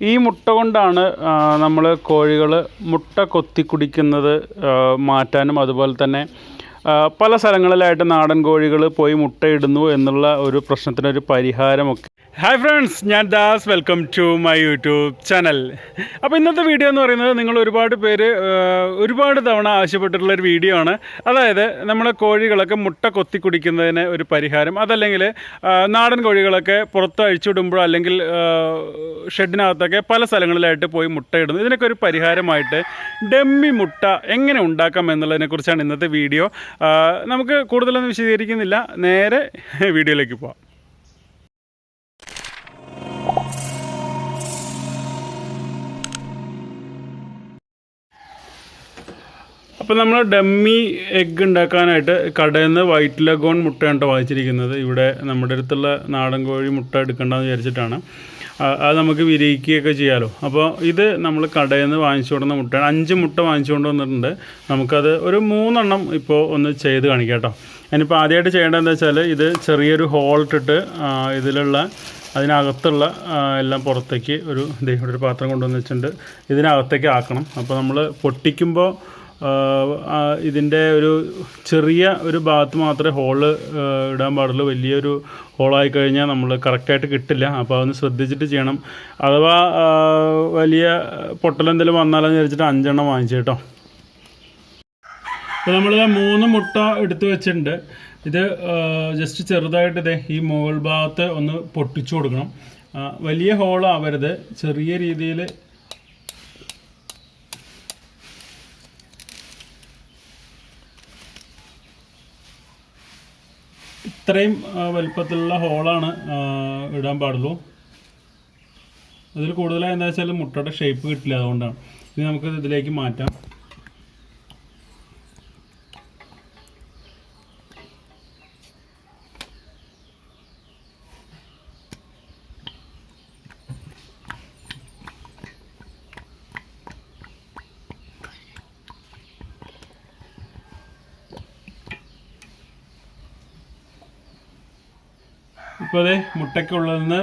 ഈ മുട്ട കൊണ്ടാണ് നമ്മൾ കോഴികൾ മുട്ട കൊത്തി കുടിക്കുന്നത് മാറ്റാനും അതുപോലെ തന്നെ പല സ്ഥലങ്ങളിലായിട്ട് നാടൻ കോഴികൾ പോയി മുട്ടയിടുന്നു എന്നുള്ള ഒരു പ്രശ്നത്തിനൊരു പരിഹാരമൊക്കെ. ഹായ് ഫ്രണ്ട്സ് ഞാൻ Das. Welcome to my YouTube channel അപ്പോൾ ഇന്നത്തെ വീഡിയോ എന്ന് പറയുന്നത് നിങ്ങൾ ഒരുപാട് പേര് ഒരുപാട് തവണ ആവശ്യപ്പെട്ടിട്ടുള്ള ഒരു വീഡിയോ ആണ്. അതായത് നമ്മളെ കോഴികളൊക്കെ മുട്ട കൊത്തി കുടിക്കുന്നതിന് ഒരു പരിഹാരം. അതല്ലെങ്കിൽ നാടൻ കോഴികളൊക്കെ പുറത്ത് അഴിച്ചുവിടുമ്പോഴോ അല്ലെങ്കിൽ ഷെഡിനകത്തൊക്കെ പല സ്ഥലങ്ങളിലായിട്ട് പോയി മുട്ടയിടുന്നു. ഇതിനൊക്കെ ഒരു പരിഹാരമായിട്ട് ഡെമ്മി മുട്ട എങ്ങനെ ഉണ്ടാക്കാം എന്നുള്ളതിനെക്കുറിച്ചാണ് ഇന്നത്തെ വീഡിയോ നമുക്ക് കൂടുതലൊന്നും വിശദീകരിക്കുന്നില്ല. നേരെ വീഡിയോയിലേക്ക് പോവാം. അപ്പോൾ നമ്മൾ ഡമ്മി എഗ്ഗ് ഉണ്ടാക്കാനായിട്ട് കടയിൽ നിന്ന് വൈറ്റ് ലഗോൺ മുട്ടയാണ് വാങ്ങിച്ചിരിക്കുന്നത്. ഇവിടെ നമ്മുടെ അടുത്തുള്ള നാടൻ കോഴി മുട്ട എടുക്കേണ്ടതെന്ന് വിചാരിച്ചിട്ടാണ്. അത് നമുക്ക് വിരിയിക്കുകയൊക്കെ ചെയ്യാമല്ലോ അപ്പോൾ ഇത് നമ്മൾ കടയിൽ നിന്ന് വാങ്ങിച്ചു മുട്ട അഞ്ച് മുട്ട വാങ്ങിച്ചുകൊണ്ട് വന്നിട്ടുണ്ട് നമുക്കത് ഒരു മൂന്നെണ്ണം ഇപ്പോൾ ഒന്ന് ചെയ്ത് കാണിക്കാം കേട്ടോ. അതിനിപ്പോൾ ആദ്യമായിട്ട് ചെയ്യേണ്ടതെന്ന് വെച്ചാൽ ഇത് ചെറിയൊരു ഹോൾ ഇട്ടിട്ട് ഇതിലുള്ള അതിനകത്തുള്ള എല്ലാം പുറത്തേക്ക് ഒരു ഇവിടെ ഒരു പാത്രം കൊണ്ടുവന്ന് വെച്ചിട്ടുണ്ട്. ഇതിനകത്തേക്ക് ആക്കണം. അപ്പോൾ നമ്മൾ പൊട്ടിക്കുമ്പോൾ ഇതിന്റെ ഒരു ചെറിയ ഒരു ഭാഗത്ത് മാത്രമേ ഹോൾ ഇടാൻ പാടുള്ളൂ. വലിയൊരു ഹോളായി കഴിഞ്ഞാൽ നമ്മൾ കറക്റ്റായിട്ട് കിട്ടില്ല. അപ്പോൾ അതൊന്ന് ശ്രദ്ധിച്ചിട്ട് ചെയ്യണം. അഥവാ വലിയ പൊട്ടലെന്തെങ്കിലും വന്നാലെന്ന് വിചാരിച്ചിട്ട് അഞ്ചെണ്ണം വാങ്ങിച്ചു കേട്ടോ അപ്പോൾ നമ്മൾ മൂന്ന് മുട്ട എടുത്തു വെച്ചിട്ടുണ്ട്. ഇത് ജസ്റ്റ് ചെറുതായിട്ട് ഇതേ ഈ മുകൾ ഭാഗത്ത് ഒന്ന് പൊട്ടിച്ചു കൊടുക്കണം. വലിയ ഹോളാവരുത് ചെറിയ രീതിയിൽ ഇത്രയും വലിപ്പത്തിലുള്ള ഹോളാണ് ഇടാൻ പാടുള്ളൂ. അതിൽ കൂടുതലായി എന്താ വെച്ചാൽ മുട്ടയുടെ ഷേപ്പ് കിട്ടില്ല അതുകൊണ്ടാണ്. ഇനി നമുക്ക് ഇതിലേക്ക് മാറ്റാം. ഇപ്പോൾ മുട്ടയ്ക്കുള്ളിൽ നിന്ന്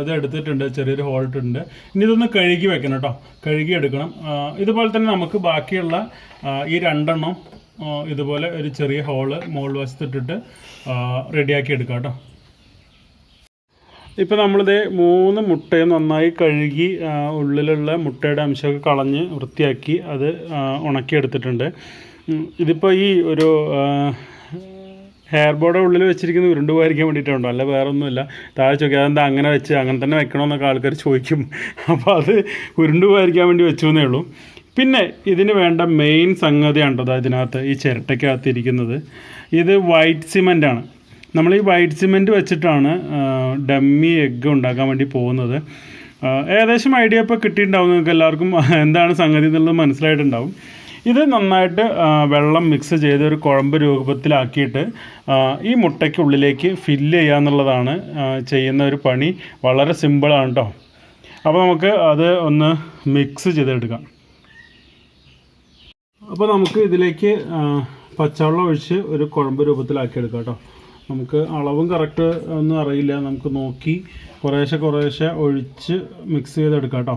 ഇത് എടുത്തിട്ടുണ്ട് ചെറിയൊരു ഹോൾ ഇട്ടിട്ടുണ്ട് ഇനി ഇതൊന്ന് കഴുകി വെക്കണം കേട്ടോ കഴുകി എടുക്കണം. ഇതുപോലെ തന്നെ നമുക്ക് ബാക്കിയുള്ള ഈ രണ്ടെണ്ണം ഇതുപോലെ ഒരു ചെറിയ ഹോൾ മുകൾ വശത്തിട്ടിട്ട് റെഡിയാക്കി എടുക്കാം കേട്ടോ ഇപ്പോൾ നമ്മളിത് മൂന്ന് മുട്ടയും നന്നായി കഴുകി ഉള്ളിലുള്ള മുട്ടയുടെ അംശമൊക്കെ കളഞ്ഞ് വൃത്തിയാക്കി അത് ഉണക്കിയെടുത്തിട്ടുണ്ട്. ഇതിപ്പോൾ ഈ ഒരു ഹെയർ ബോർഡ് ഉള്ളിൽ വെച്ചിരിക്കുന്ന ഉരുണ്ട് പോയിരിക്കാൻ വേണ്ടിയിട്ടുണ്ടോ അല്ല വേറെ ഒന്നുമില്ല താഴെ ചോദിക്കുക അതെന്താ അങ്ങനെ വെച്ച്? അങ്ങനെ തന്നെ വെക്കണമെന്നൊക്കെ ആൾക്കാർ ചോദിക്കും. അപ്പോൾ അത് ഉരുണ്ട് പോയിരിക്കാൻ വേണ്ടി വെച്ചു എന്നേ ഉള്ളൂ. പിന്നെ ഇതിന് വേണ്ട മെയിൻ സംഗതിയാണ് കേട്ടോ ഇതിനകത്ത് ഈ ചിരട്ടയ്ക്കകത്ത് ഇരിക്കുന്നത് ഇത് വൈറ്റ് സിമന്റ് ആണ്. നമ്മൾ ഈ വൈറ്റ് സിമെന്റ് വെച്ചിട്ടാണ് ഡമ്മി എഗ്ഗ് ഉണ്ടാക്കാൻ വേണ്ടി പോകുന്നത്. ഏകദേശം ഐഡിയ ഇപ്പോൾ കിട്ടിയിട്ടുണ്ടാവും നിങ്ങൾക്ക് എല്ലാവർക്കും. എന്താണ് സംഗതി എന്നുള്ളത് മനസ്സിലായിട്ടുണ്ടാവും. ഇത് നന്നായിട്ട് വെള്ളം മിക്സ് ചെയ്ത് ഒരു കുഴമ്പ് രൂപത്തിലാക്കിയിട്ട് ഈ മുട്ടയ്ക്കുള്ളിലേക്ക് ഫില്ല് ചെയ്യുക എന്നുള്ളതാണ് ചെയ്യുന്ന ഒരു പണി. വളരെ സിമ്പിളാണ് കേട്ടോ അപ്പോൾ നമുക്ക് അത് ഒന്ന് മിക്സ് ചെയ്തെടുക്കാം. അപ്പോൾ നമുക്ക് ഇതിലേക്ക് പച്ചവെള്ളം ഒഴിച്ച് ഒരു കുഴമ്പ് രൂപത്തിലാക്കിയെടുക്കാം കേട്ടോ നമുക്ക് അളവും കറക്റ്റ് ഒന്നും അറിയില്ല. നമുക്ക് നോക്കി കുറേശ്ശെ കുറേശ്ശെ ഒഴിച്ച് മിക്സ് ചെയ്തെടുക്കാം കേട്ടോ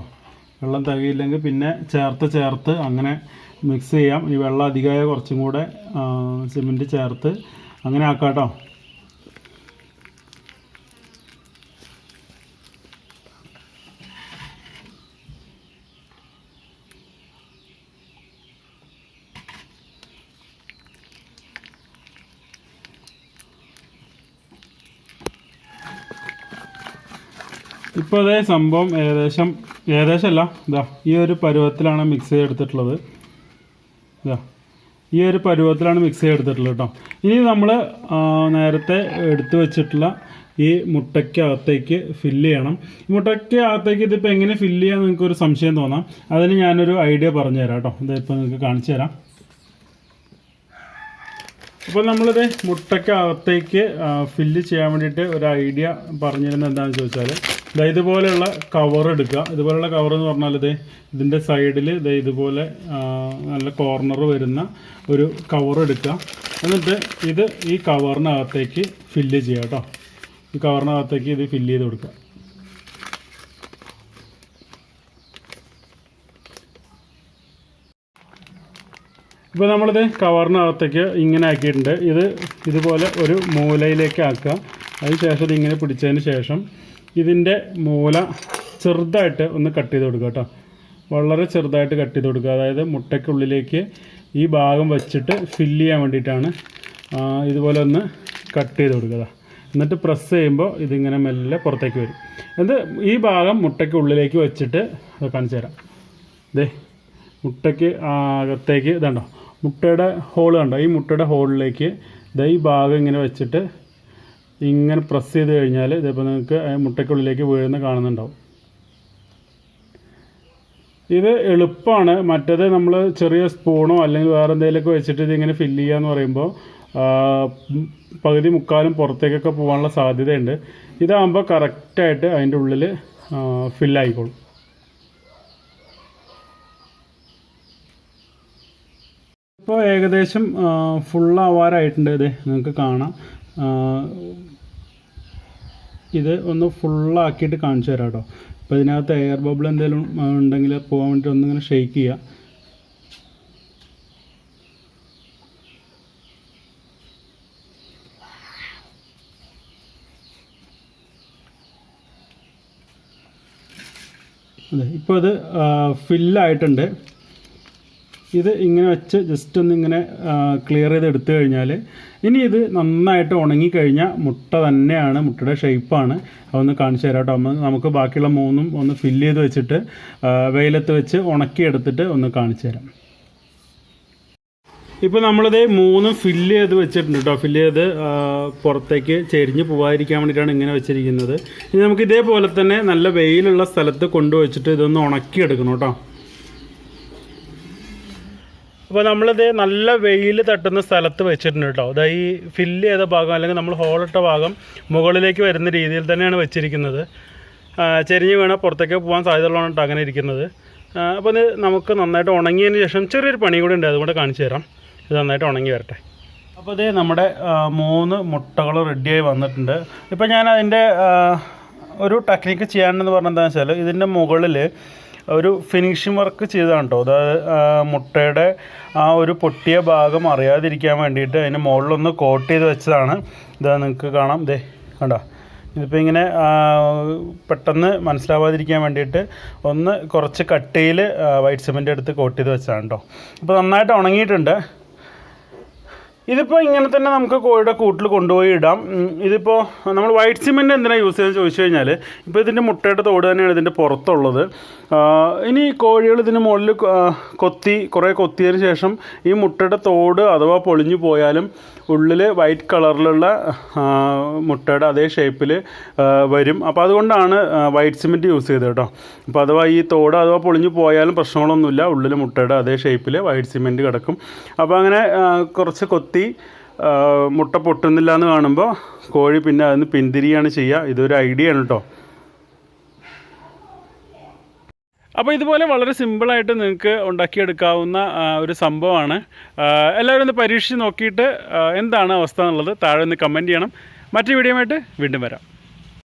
വെള്ളം തികയില്ലെങ്കിൽ പിന്നെ ചേർത്ത് ചേർത്ത് അങ്ങനെ മിക്സ് ചെയ്യാം. ഈ വെള്ളം അധികമായ കുറച്ചും കൂടെ സിമെന്റ് ചേർത്ത് അങ്ങനെ ആക്കാം കേട്ടോ ഇപ്പോൾ അതേ സംഭവം ഏകദേശം ഏകദേശമല്ല ഇതാ ഈ ഒരു പരുവത്തിലാണ് മിക്സ് ചെയ്തെടുത്തിട്ടുള്ളത്. ഈ ഒരു പരുവത്തിലാണ് മിക്സ് ചെയ്തെടുത്തിട്ടുള്ളത് കേട്ടോ ഇനി നമ്മൾ നേരത്തെ എടുത്തു വെച്ചിട്ടുള്ള ഈ മുട്ടയ്ക്കകത്തേക്ക് ഫില്ല് ചെയ്യണം. മുട്ടയ്ക്കകത്തേക്ക് ഇതിപ്പോൾ എങ്ങനെ ഫില്ല് ചെയ്യാൻ നിങ്ങൾക്ക് ഒരു സംശയം തോന്നാം. അതിന് ഞാനൊരു ഐഡിയ പറഞ്ഞു തരാം കേട്ടോ ഇതിപ്പോൾ നിങ്ങൾക്ക് കാണിച്ചു തരാം. അപ്പോൾ നമ്മളിത് മുട്ടയ്ക്കകത്തേക്ക് ഫില്ല് ചെയ്യാൻ വേണ്ടിയിട്ട് ഒരു ഐഡിയ പറഞ്ഞിരുന്നത് എന്താണെന്ന് ചോദിച്ചാൽ ഇതാ ഇതുപോലെയുള്ള കവർ എടുക്കുക. ഇതുപോലെയുള്ള കവർ എന്ന് പറഞ്ഞാൽ ഇത് ഇതിന്റെ സൈഡിൽ ഇതാ ഇതുപോലെ നല്ല കോർണർ വരുന്ന ഒരു കവർ എടുക്കുക. എന്നിട്ട് ഇത് ഈ കവറിനകത്തേക്ക് ഫില്ല് ചെയ്യുക കേട്ടോ. ഈ കവറിനകത്തേക്ക് ഇത് ഫില്ല് ചെയ്ത് കൊടുക്കുക. ഇപ്പോൾ നമ്മളിത് കവറിനകത്തേക്ക് ഇങ്ങനെ ആക്കിയിട്ടുണ്ട്. ഇത് ഇതുപോലെ ഒരു മൂലയിലേക്ക് ആക്കുക. അതിന് ശേഷം ഇതിങ്ങനെ പിടിച്ചതിന് ശേഷം ഇതിന്റെ മൂല ചെറുതായിട്ട് ഒന്ന് കട്ട് ചെയ്ത് കൊടുക്കുക കേട്ടോ. വളരെ ചെറുതായിട്ട് കട്ട് ചെയ്ത് കൊടുക്കുക. അതായത് മുട്ടയ്ക്കുള്ളിലേക്ക് ഈ ഭാഗം വെച്ചിട്ട് ഫില്ല് ചെയ്യാൻ വേണ്ടിയിട്ടാണ് ഇതുപോലെ ഒന്ന് കട്ട് ചെയ്ത് കൊടുക്കുക എന്നിട്ട് പ്രസ് ചെയ്യുമ്പോൾ ഇതിങ്ങനെ മെല്ലെ പുറത്തേക്ക് വരും. എന്ത് ഈ ഭാഗം മുട്ടയ്ക്ക് ഉള്ളിലേക്ക് വെച്ചിട്ട് അത് കാണിച്ചു തരാം. ദേ മുട്ടയ്ക്ക് അകത്തേക്ക് ഇതുണ്ടോ? മുട്ടയുടെ ഹോൾ കണ്ടോ? ഈ മുട്ടയുടെ ഹോളിലേക്ക് ദേ ഈ ഭാഗം ഇങ്ങനെ വെച്ചിട്ട് ഇങ്ങനെ പ്രസ് ചെയ്ത് കഴിഞ്ഞാൽ ഇതിപ്പോൾ നിങ്ങൾക്ക് മുട്ടയ്ക്കുള്ളിലേക്ക് വീഴുന്ന കാണുന്നുണ്ടാവും. ഇത് എളുപ്പമാണ് മറ്റേത് നമ്മൾ ചെറിയ സ്പൂണോ അല്ലെങ്കിൽ വേറെ എന്തെങ്കിലുമൊക്കെ വെച്ചിട്ട് ഇതിങ്ങനെ ഫില്ല് ചെയ്യുക എന്ന് പറയുമ്പോൾ പകുതി മുക്കാലും പുറത്തേക്കൊക്കെ പോകാനുള്ള സാധ്യതയുണ്ട്. ഇതാകുമ്പോൾ കറക്റ്റായിട്ട് അതിന്റെ ഉള്ളിൽ ഫില്ലായിക്കോളും ഇപ്പോൾ ഏകദേശം ഫുള്ളാവാറായിട്ടുണ്ട് ഇത് നിങ്ങൾക്ക് കാണാം. ഇത് ഒന്ന് ഫുള്ളാക്കിയിട്ട് കാണിച്ചു തരാം കേട്ടോ. അപ്പോൾ ഇതിനകത്ത് എയർ ബബിൾ എന്തെങ്കിലും ഉണ്ടെങ്കിൽ പോകാൻ വേണ്ടി ഒന്നിങ്ങനെ ഷെയ്ക്ക് ചെയ്യുക അതെ ഇപ്പോൾ അത് ഫില്ലായിട്ടുണ്ട് ഇത് ഇങ്ങനെ വെച്ച് ജസ്റ്റ് ഒന്ന് ഇങ്ങനെ ക്ലിയർ ചെയ്ത് എടുത്തു കഴിഞ്ഞാൽ ഇനി ഇത് നന്നായിട്ട് ഉണങ്ങിക്കഴിഞ്ഞാൽ മുട്ട തന്നെയാണ് മുട്ടയുടെ ഷേപ്പാണ് അതൊന്ന് കാണിച്ചു തരാം കേട്ടോ. നമുക്ക് ബാക്കിയുള്ള മൂന്നും ഒന്ന് ഫില്ല് ചെയ്ത് വെച്ചിട്ട് വെയിലത്ത് വെച്ച് ഉണക്കിയെടുത്തിട്ട് ഒന്ന് കാണിച്ചു തരാം. ഇപ്പോൾ നമ്മളിത് മൂന്നും ഫില്ല് ചെയ്ത് വെച്ചിട്ടുണ്ട് കേട്ടോ. ഫില്ല് ചെയ്ത് പുറത്തേക്ക് ചെരിഞ്ഞ് പോകാതിരിക്കാൻ വേണ്ടിയിട്ടാണ് ഇങ്ങനെ വെച്ചിരിക്കുന്നത്. ഇനി നമുക്ക് ഇതേപോലെ തന്നെ നല്ല വെയിലുള്ള സ്ഥലത്ത് കൊണ്ടുവച്ചിട്ട് ഇതൊന്ന് ഉണക്കിയെടുക്കണം കേട്ടോ. അപ്പോൾ നമ്മളിത് നല്ല വെയിൽ തട്ടുന്ന സ്ഥലത്ത് വെച്ചിട്ടുണ്ട് കേട്ടോ. അതാ ഈ ഫില്ല് ചെയ്ത ഭാഗം അല്ലെങ്കിൽ നമ്മൾ ഹോളിട്ട ഭാഗം മുകളിലേക്ക് വരുന്ന രീതിയിൽ തന്നെയാണ് വെച്ചിരിക്കുന്നത്. ചെരിഞ്ഞ് വീണാൽ പുറത്തേക്ക് പോകാൻ സാധ്യതയുള്ളതാണ് ഉള്ളതുകൊണ്ട് അങ്ങനെ ഇരിക്കുന്നത്. അപ്പോൾ ഇത് നമുക്ക് നന്നായിട്ട് ഉണങ്ങിയതിന് ശേഷം ചെറിയൊരു പണി കൂടി ഉണ്ട്. അതുകൊണ്ട് കാണിച്ചു തരാം. ഇത് നന്നായിട്ട് ഉണങ്ങി വരട്ടെ. അപ്പോൾ ഇത് നമ്മുടെ മൂന്ന് മുട്ടകൾ റെഡിയായി വന്നിട്ടുണ്ട്. ഇപ്പോൾ ഞാൻ അതിന്റെ ഒരു ടെക്നിക്ക് ചെയ്യാനെന്ന് പറഞ്ഞാൽ എന്താണെന്ന് വെച്ചാൽ ഇതിന്റെ മുകളിൽ ഒരു ഫിനിഷിംഗ് വർക്ക് ചെയ്തതാണ് കേട്ടോ അതായത് മുട്ടയുടെ ആ ഒരു പൊട്ടിയ ഭാഗം അറിയാതിരിക്കാൻ വേണ്ടിയിട്ട് അതിന് മുകളിലൊന്ന് കോട്ട് ചെയ്ത് വെച്ചതാണ്. ഇതാ നിങ്ങൾക്ക് കാണാം. ഇതേ കണ്ടോ? ഇതിപ്പോൾ ഇങ്ങനെ പെട്ടെന്ന് മനസ്സിലാവാതിരിക്കാൻ വേണ്ടിയിട്ട് ഒന്ന് കുറച്ച് കട്ടിയിൽ വൈറ്റ് സിമെന്റ് എടുത്ത് കോട്ട് ചെയ്ത് വെച്ചതാണ് കേട്ടോ ഇപ്പോൾ നന്നായിട്ട് ഉണങ്ങിയിട്ടുണ്ട്. ഇതിപ്പോൾ ഇങ്ങനെ തന്നെ നമുക്ക് കോഴിയുടെ കൂട്ടിൽ കൊണ്ടുപോയി ഇടാം. ഇതിപ്പോൾ നമ്മൾ വൈറ്റ് സിമെന്റ് എന്തിനാണ് യൂസ് ചെയ്യുന്നത് ചോദിച്ചു കഴിഞ്ഞാൽ ഇപ്പോൾ ഇതിന്റെ മുട്ടയുടെ തോട് തന്നെയാണ് ഇതിന്റെ പുറത്തുള്ളത്. ഇനി കോഴികൾ ഇതിന് മുകളിൽ കൊത്തി കുറേ കൊത്തിയതിന് ശേഷം ഈ മുട്ടയുടെ തോട് അഥവാ പൊളിഞ്ഞു പോയാലും ഉള്ളിൽ വൈറ്റ് കളറിലുള്ള മുട്ടയുടെ അതേ ഷേപ്പിൽ വരും. അപ്പോൾ അതുകൊണ്ടാണ് വൈറ്റ് സിമെന്റ് യൂസ് ചെയ്തത് കേട്ടോ. അപ്പോൾ അഥവാ ഈ തോട് അഥവാ പൊളിഞ്ഞു പോയാലും പ്രശ്നങ്ങളൊന്നുമില്ല. ഉള്ളിൽ മുട്ടയുടെ അതേ ഷേപ്പിൽ വൈറ്റ് സിമെന്റ് കിടക്കും. അപ്പോൾ അങ്ങനെ കുറച്ച് കൊത്തി ആ, മുട്ട പൊട്ടുന്നില്ല എന്ന് കാണുമ്പോൾ കോഴി പിന്നെ അതിന് പിന്തിരിയാണ് ചെയ്യുക ഇതൊരു ഐഡിയ ആണ് കേട്ടോ അപ്പോൾ ഇതുപോലെ വളരെ സിമ്പിളായിട്ട് നിങ്ങൾക്ക് ഉണ്ടാക്കിയെടുക്കാവുന്ന ഒരു സംഭവമാണ്. എല്ലാവരും ഒന്ന് പരീക്ഷിച്ച് നോക്കിയിട്ട് എന്താണ് അവസ്ഥ എന്നുള്ളത് താഴെ ഒന്ന് കമന്റ് ചെയ്യണം. മറ്റു വീഡിയോ ആയിട്ട് വീണ്ടും വരാം.